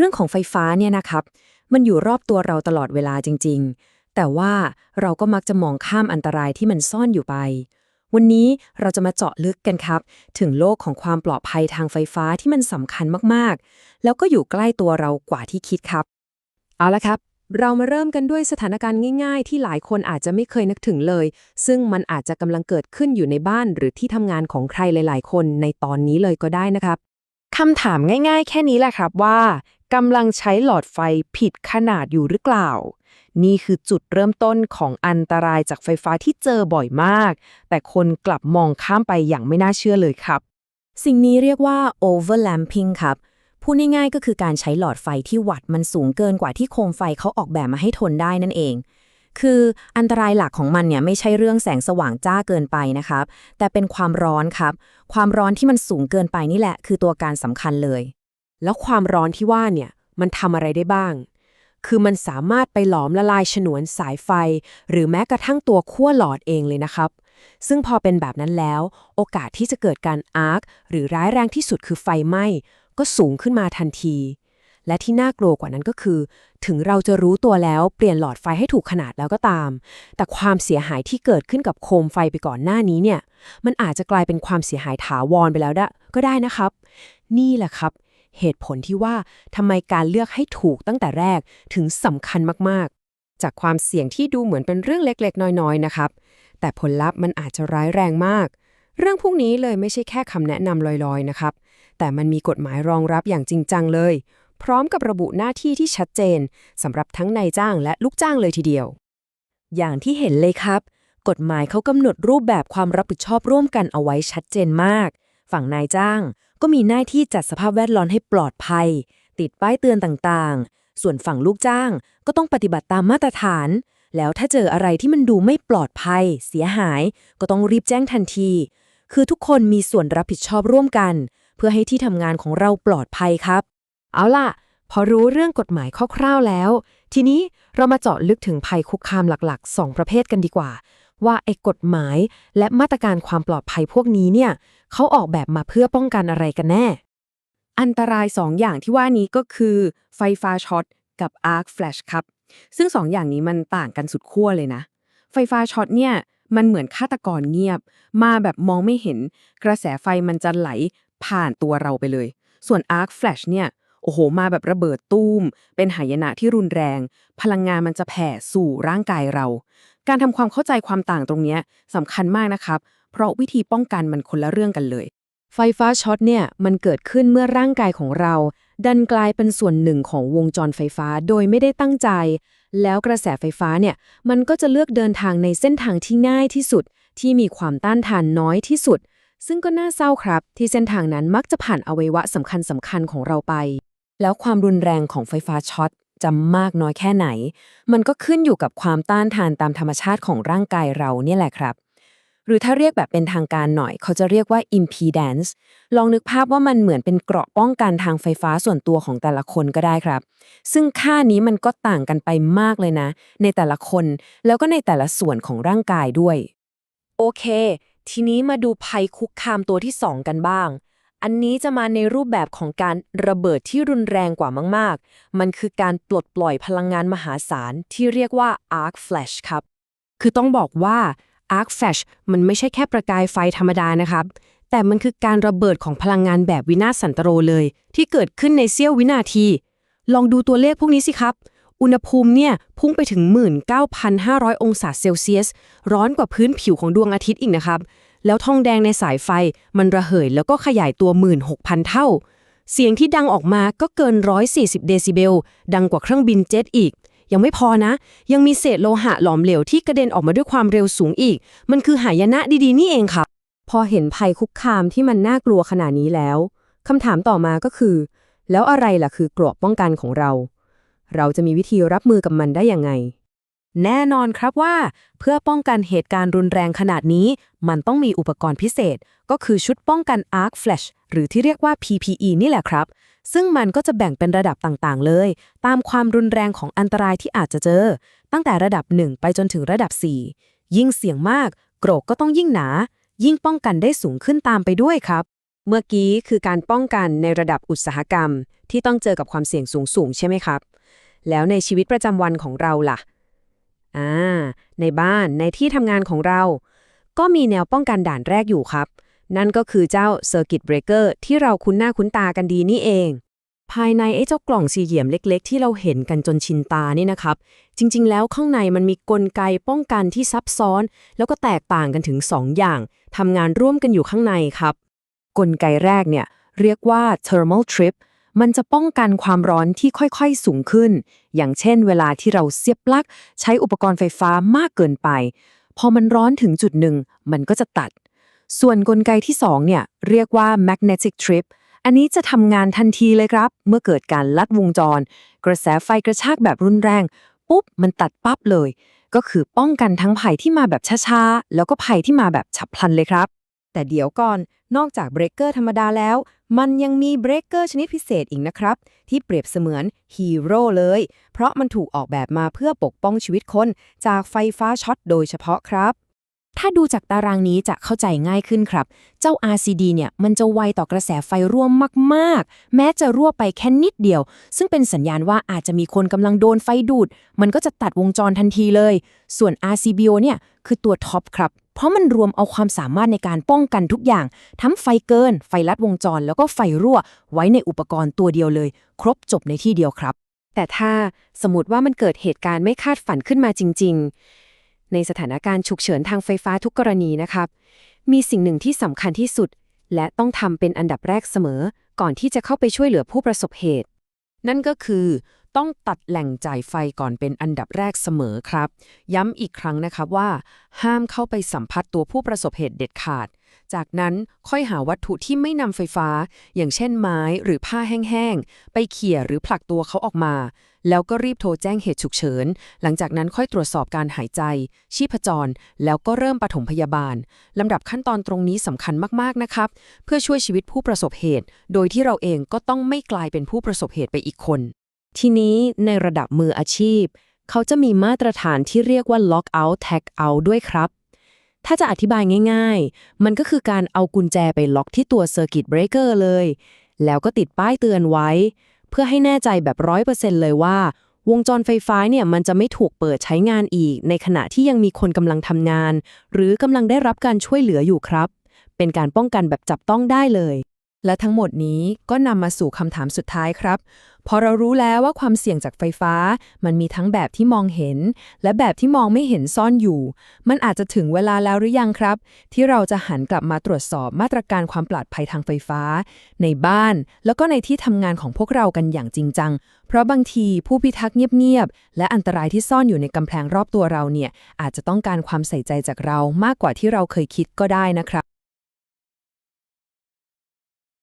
รื่องของไฟฟ้าเนี่ยนะครับ มันอยู่รอบตัวเราตลอดเวลาจริง ๆ แต่ว่าเราก็มักจะมองข้ามอันตรายที่มันซ่อนอยู่ไป วันนี้เราจะมาเจาะลึกกันครับ ถึงโลกของความปลอดภัยทางไฟฟ้าที่มันสำคัญมากๆ แล้วก็อยู่ใกล้ตัวเรากว่าที่คิดครับ เอาละครับเรามาเริ่มกันด้วยสถานการณ์ง่ายๆ ที่หลายคนอาจจะไม่เคยนึกถึงเลย ซึ่งมันอาจจะกำลังเกิดขึ้นอยู่ในบ้านหรือที่ทำงานของใครหลาย ๆ คนในตอนนี้เลยก็ได้นะครับคำถามง่ายๆ แค่นี้แหละครับว่า กำลังใช้หลอดไฟผิดขนาดอยู่หรือเปล่า นี่คือจุดเริ่มต้นของอันตรายจากไฟฟ้าที่เจอบ่อยมาก แต่คนกลับมองข้ามไปอย่างไม่น่าเชื่อเลยครับ สิ่งนี้เรียกว่า overlamping ครับ พูดง่ายๆก็คือการใช้หลอดไฟที่วัตต์มันสูงเกินกว่าที่โคมไฟเขาออกแบบมาให้ทนได้นั่นเอง คืออันตรายหลักของมันเนี่ยไม่ใช่เรื่องแสงสว่างจ้าเกินไปนะครับ แต่เป็นความร้อนครับ ความร้อนที่มันสูงเกินไปนี่แหละ คือตัวการสำคัญเลย แล้วความร้อนที่ว่าเนี่ยมันทำอะไรได้บ้าง คือมันสามารถไปหลอมละลายฉนวนสายไฟ หรือแม้กระทั่งตัวขั้วหลอดเองเลยนะครับ ซึ่งพอเป็นแบบนั้นแล้ว โอกาสที่จะเกิดการอาร์คหรือร้ายแรงที่สุดคือไฟไหม้ก็สูงขึ้นมาทันที และที่น่ากลัวกว่านั้นก็คือ ถึงเราจะรู้ตัวแล้วเปลี่ยนหลอดไฟให้ถูกขนาดแล้วก็ตาม แต่ความเสียหายที่เกิดขึ้นกับโคมไฟไปก่อนหน้านี้เนี่ย มันอาจจะกลายเป็นความเสียหายถาวรไปแล้วได้ก็ได้นะครับ นี่แหละครับ เหตุผลที่ว่าทำไมการเลือกให้ถูกตั้งแต่แรกถึงสำคัญมากๆ จากความเสี่ยงที่ดูเหมือนเป็นเรื่องเล็กๆ น้อยๆ นะครับ แต่ผลลัพธ์มันอาจจะร้ายแรงมาก เรื่องพวกนี้เลยไม่ใช่แค่คำแนะนำลอยๆ นะครับ แต่มันมีกฎหมายรองรับอย่างจริงจังเลย พร้อมกับระบุหน้าที่ที่ชัดเจนสำหรับทั้งนายจ้างและลูกจ้างเลยทีเดียว อย่างที่เห็นเลยครับ กฎหมายเขากำหนดรูปแบบความรับผิดชอบร่วมกันเอาไว้ชัดเจนมาก ฝั่งนายจ้าง ก็มีหน้าที่จัดสภาพแวดล้อมให้ปลอดภัย ติดป้ายเตือนต่างๆ ส่วนฝั่งลูกจ้างก็ต้องปฏิบัติตามมาตรฐาน แล้วถ้าเจออะไรที่มันดูไม่ปลอดภัย เสียหาย ก็ต้องรีบแจ้งทันที คือทุกคนมีส่วนรับผิดชอบร่วมกัน เพื่อให้ที่ทำงานของเราปลอดภัยครับ เอาล่ะ พอรู้เรื่องกฎหมายคร่าวๆแล้ว ทีนี้เรามาเจาะลึกถึงภัยคุกคามหลักๆ 2 ประเภทกันดีกว่าว่าไอ้กฎหมายและมาตรการความปลอดภัยพวกนี้เนี่ย เขาออกแบบมาเพื่อป้องกันอะไรกันแน่ อันตราย2ออย่างที่ว่านี้ก็คือ ไฟฟ้าช็อตกับ arc flash ครับ ซึ่ง2ออย่างนี้มันต่างกันสุดขั้วเลยนะ ไฟฟ้าช็อตเนี่ยมันเหมือนฆาตกรเงียบ มาแบบมองไม่เห็น กระแสไฟมันจะไหลผ่านตัวเราไปเลย ส่วน arc flash เนี่ยโอ้โห มาแบบระเบิดตู้ม เป็นหายนะที่รุนแรง พลังงานมันจะแผ่สู่ร่างกายเรา การทำความเข้าใจความต่างตรงนี้สำคัญมากนะครับ เพราะวิธีป้องกันมันคนละเรื่องกันเลย ไฟฟ้าช็อตเนี่ยมันเกิดขึ้นเมื่อร่างกายของเรา ดันกลายเป็นส่วนหนึ่งของวงจรไฟฟ้าโดยไม่ได้ตั้งใจ แล้วกระแสไฟฟ้าเนี่ยมันก็จะเลือกเดินทางในเส้นทางที่ง่ายที่สุด ที่มีความต้านทานน้อยที่สุด ซึ่งก็น่าเศร้าครับ ที่เส้นทางนั้นมักจะผ่านอวัยวะสำคัญสำคัญของเราไป แล้วความรุนแรงของไฟฟ้าช็อตจะมากน้อยแค่ไหน มันก็ขึ้นอยู่กับความต้านทานตามธรรมชาติของร่างกายเราเนี่ยแหละครับ รือถ้าเรียกแบบเป็นทางการหน่อย เขาจะเรียกว่า impedance ลองนึกภาพว่ามันเหมือนเป็นเกราะป้องกันทางไฟฟ้าส่วนตัวของแต่ละคนก็ได้ครับ ซึ่งค่านี้มันก็ต่างกันไปมากเลยนะ ในแต่ละคนแล้วก็ในแต่ละส่วนของร่างกายด้วย โอเค ทีนี้มาดูภัยคุกคามตัวที่ 2 กันบ้าง อันนี้จะมาในรูปแบบของการระเบิดที่รุนแรงกว่ามาก ๆ มันคือการปลดปล่อยพลังงานมหาศาลที่เรียกว่า arc flash ครับ คือต้องบอกว่า arc flash มันไม่ใช่แค่ประกายไฟธรรมดานะครับ แต่มันคือการระเบิดของพลังงานแบบวินาศสันตโรเลย ที่เกิดขึ้นในเสี้ยววินาที ลองดูตัวเลขพวกนี้สิครับ อุณหภูมิเนี่ยพุ่งไปถึง 19,500 องศาเซลเซียส ร้อนกว่าพื้นผิวของดวงอาทิตย์อีกนะครับ แล้วทองแดงในสายไฟมันระเหยแล้วก็ขยายตัว 16,000 เท่า เสียงที่ดังออกมาก็เกิน 140 เดซิเบล ดังกว่าเครื่องบินเจ็ตอีก ยังไม่พอนะ ยังมีเศษโลหะหลอมเหลวที่กระเด็นออกมาด้วยความเร็วสูงอีก มันคือหายนะดีๆ นี่เองค่ะพอเห็นภัยคุกคามที่มันน่ากลัวขนาดนี้แล้วคำถามต่อมาก็คือ แล้วอะไรล่ะคือเกราะป้องกันของเรา เราจะมีวิธีรับมือกับมันได้ยังไง แน่นอนครับว่า เพื่อป้องกันเหตุการณ์รุนแรงขนาดนี้ มันต้องมีอุปกรณ์พิเศษ ก็คือชุดป้องกัน arc flash หรือที่เรียกว่า PPE นี่แหละครับ ซึ่งมันก็จะแบ่งเป็นระดับต่างๆ เลย ตามความรุนแรงของอันตรายที่อาจจะเจอ ตั้งแต่ระดับ 1 ไปจนถึงระดับ 4 ยิ่งเสี่ยงมาก โกรกก็ต้องยิ่งหนา ยิ่งป้องกันได้สูงขึ้นตามไปด้วยครับ เมื่อกี้คือการป้องกันในระดับอุตสาหกรรม ที่ต้องเจอกับความเสี่ยงสูงๆใช่ไหมครับ แล้วในชีวิตประจำวันของเราล่ะ อ่า ในบ้านในที่ทำงานของเรา ก็มีแนวป้องกันด่านแรกอยู่ครับ นั่นก็คือเจ้า Circuit Breaker ที่เราคุ้นหน้าคุ้นตากันดีนี่เอง ภายในไอ้เจ้ากล่องสี่เหลี่ยมเล็ก ๆ ที่เราเห็นกันจนชินตานี่นะครับ จริง ๆ แล้วข้างในมันมีกลไกป้องกันที่ซับซ้อน แล้วก็แตกต่างกันถึง 2 อย่างทำงานร่วมกันอยู่ข้างในครับ กลไกแรกเนี่ยเรียกว่า thermal trip มันจะป้องกันความร้อนที่ค่อยๆสูงขึ้น อย่างเช่น เวลาที่เราเสียบปลั๊กใช้อุปกรณ์ไฟฟ้ามากเกินไป พอมันร้อนถึงจุดหนึ่ง มันก็จะตัด ส่วนกลไกที่2เนี่ยเรียกว่า magnetic trip อันนี้จะทำงานทันทีเลยครับ เมื่อเกิดการลัดวงจร กระแสไฟกระชากแบบรุนแรง ปุ๊บ มันตัดปั๊บเลย ก็คือป้องกันทั้งภัยที่มาแบบช้าๆ แล้วก็ภัยที่มาแบบฉับพลันเลยครับ แต่เดี๋ยวก่อน นอกจากเบรกเกอร์ธรรมดาแล้ว มันยังมีเบรกเกอร์ชนิดพิเศษอีกนะครับ ที่เปรียบเสมือนฮีโร่เลย เพราะมันถูกออกแบบมาเพื่อปกป้องชีวิตคน จากไฟฟ้าช็อตโดยเฉพาะครับ ถ้าดูจากตารางนี้จะเข้าใจง่ายขึ้นครับ เจ้า RCD เนี่ยมันจะไวต่อกระแสไฟร่วมมากๆ แม้จะรั่วไปแค่นิดเดียว ซึ่งเป็นสัญญาณว่าอาจจะมีคนกำลังโดนไฟดูด มันก็จะตัดวงจรทันทีเลย ส่วน RCBO เนี่ยคือตัวท็อปครับ เพราะมันรวมเอาความสามารถในการป้องกันทุกอย่าง ทั้งไฟเกิน ไฟลัดวงจร แล้วก็ไฟรั่ว ไว้ในอุปกรณ์ตัวเดียวเลย ครบจบในที่เดียวครับ แต่ถ้าสมมติว่ามันเกิดเหตุการณ์ไม่คาดฝันขึ้นมาจริง ๆ ในสถานการณ์ฉุกเฉินทางไฟฟ้าทุกกรณีนะครับ มีสิ่งหนึ่งที่สำคัญที่สุด และต้องทำเป็นอันดับแรกเสมอ ก่อนที่จะเข้าไปช่วยเหลือผู้ประสบเหตุ นั่นก็คือ ต้องตัดแหล่งจ่ายไฟก่อนเป็นอันดับแรกเสมอครับ ย้ำอีกครั้งนะครับว่า ห้ามเข้าไปสัมผัสตัวผู้ประสบเหตุเด็ดขาด จากนั้นค่อยหาวัตถุที่ไม่นำไฟฟ้า อย่างเช่นไม้หรือผ้าแห้งๆ ไปเขี่ยหรือผลักตัวเขาออกมา แล้วก็รีบโทรแจ้งเหตุฉุกเฉิน หลังจากนั้นค่อยตรวจสอบการหายใจ ชีพจร แล้วก็เริ่มปฐมพยาบาลลำดับขั้นตอนตรงนี้สำคัญมากๆนะครับ เพื่อช่วยชีวิตผู้ประสบเหตุ โดยที่เราเองก็ต้องไม่กลายเป็นผู้ประสบเหตุไปอีกคน ทีนี้ในระดับมืออาชีพ เขาจะมีมาตรฐานที่เรียกว่า lock out tag out ด้วยครับ ถ้าจะอธิบายง่าย ๆ มันก็คือการเอากุญแจไปล็อกที่ตัว circuit breaker เลย แล้วก็ติดป้ายเตือนไว้ เพื่อให้แน่ใจแบบร้อยเปอร์เซ็นต์เลยว่า วงจรไฟฟ้าเนี่ยมันจะไม่ถูกเปิดใช้งานอีก ในขณะที่ยังมีคนกำลังทำงาน หรือกำลังได้รับการช่วยเหลืออยู่ครับ เป็นการป้องกันแบบจับต้องได้เลย และทั้งหมดนี้ก็นำมาสู่คำถามสุดท้ายครับ พอเรารู้แล้วว่าความเสี่ยงจากไฟฟ้า มันมีทั้งแบบที่มองเห็น และแบบที่มองไม่เห็นซ่อนอยู่ มันอาจจะถึงเวลาแล้วหรือยังครับ ที่เราจะหันกลับมาตรวจสอบมาตรการความปลอดภัยทางไฟฟ้า ในบ้าน แล้วก็ในที่ทำงานของพวกเรากันอย่างจริงจัง เพราะบางทีผู้พิทักษ์เงียบๆและอันตรายที่ซ่อนอยู่ในกำแพงรอบตัวเราเนี่ยอาจจะต้องการความใส่ใจจากเรามากกว่าที่เราเคยคิดก็ได้นะครับ